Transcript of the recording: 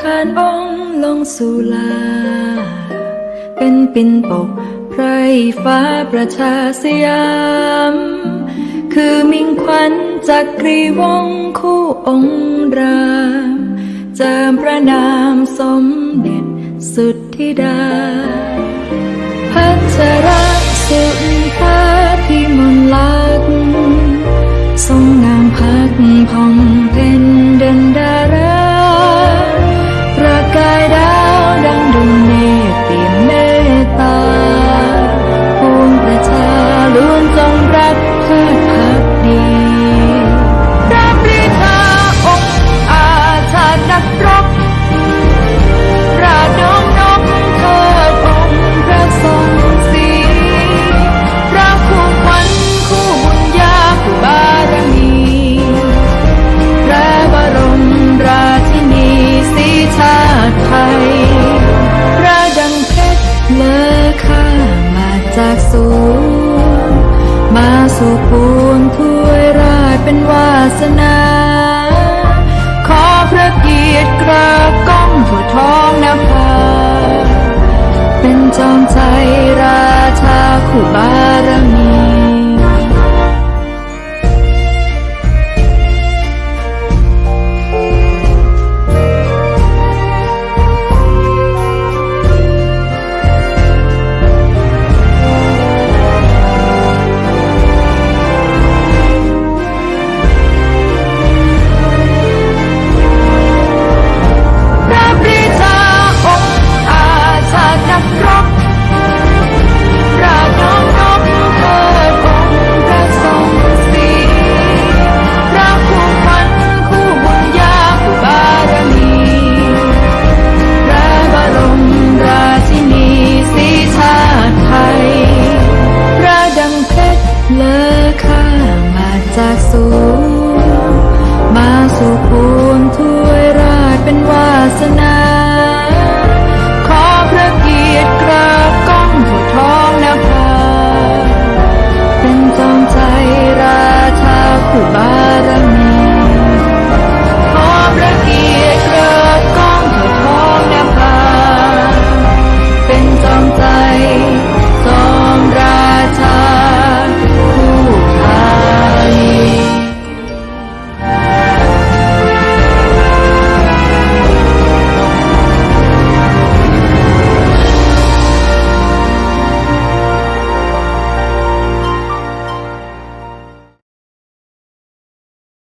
ธาตุองค์ลงสุลา เป็นปิ่นปกไพรฟ้าประชาสยาม คือมิ่งขวัญจากกรีวงคู่องค์รามเจิมพระนามสมเด็จสุดธิดา พัชรสุน สูง มาสู่ปวงถ้วยราชเป็นวาสนา ขอพระเกียรติกราบก้องทั่วท้องนภาเป็นจอมใจราชาคู่บา สู่มาสู่ภู